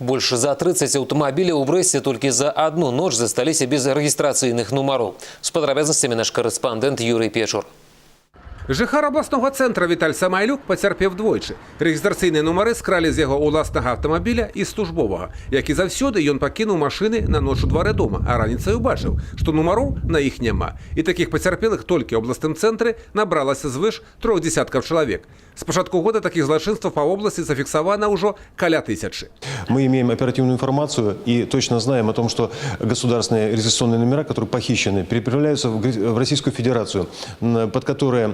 Больше за 30 автомобилей у Бресте только за одну ночь застались без регистраційних номеров. С подробязностями наш корреспондент Юрий Печур. Жихар обласного центра Віталь Самайлюк потерпів двойчі. Реєстраційні номери скрали з його уласного автомобіля і службового. Як і завсюди, ён пакінув машини на ноч у дворе дома, а раніцею бачив, що номеров на їх нема. І таких потерпілих тільки в обласному центрі набралося звиш трьох десятків чоловік. З початку года таких злочинств по області зафіксовано уже каля тисячі. Мы имеем оперативную информацию и точно знаем о том, что государственные регистрационные номера, которые похищены, переправляются в Гре- в Российскую Федерацию, н- под которые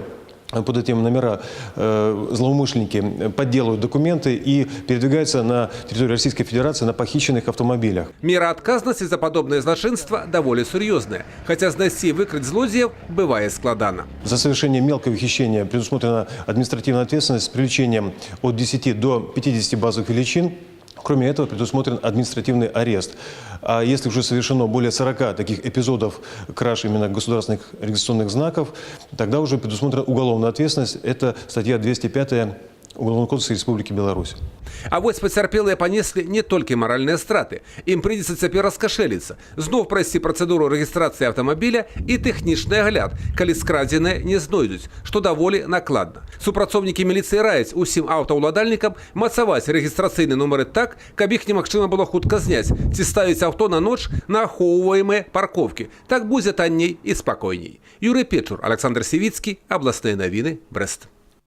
под эти номера э, злоумышленники подделывают документы и передвигаются на территорию Российской Федерации на похищенных автомобилях. Мера адказнасці за падобнае злачынства даволі сур'ёзная, хаця знайсці і выкрыць злодзеяў бывае складана. За совершение мелкого хищения предусмотрена административная ответственность с привлечением от 10 до 50 базовых величин. Кроме этого, предусмотрен административный арест. А если уже совершено более 40 таких эпизодов краж именно государственных регистрационных знаков, тогда уже предусмотрена уголовная ответственность. Это статья 205 Уголовного кодекса Республики Беларусь. А вось пацярпелыя панеслі не толькі маральныя страты. Ім прыйдзецца цяпер раскашэліцца, зноў прайсці працэдуру рэгістрацыі аўтамабіля і тэхнічны агляд, калі скрадзенае не знойдуць, што даволі накладна. Супрацоўнікі міліцыі раяць усім аўтаўладальнікам мацаваць рэгістрацыйныя нумары так, каб іх немагчыма было хутка зняць, ці ставіць аўто на ноч на ахоўваемыя парковкі. Так будзе танней і спакойней. Юрый Печур, Александр Сівіцкі, абласныя навіны, Брест.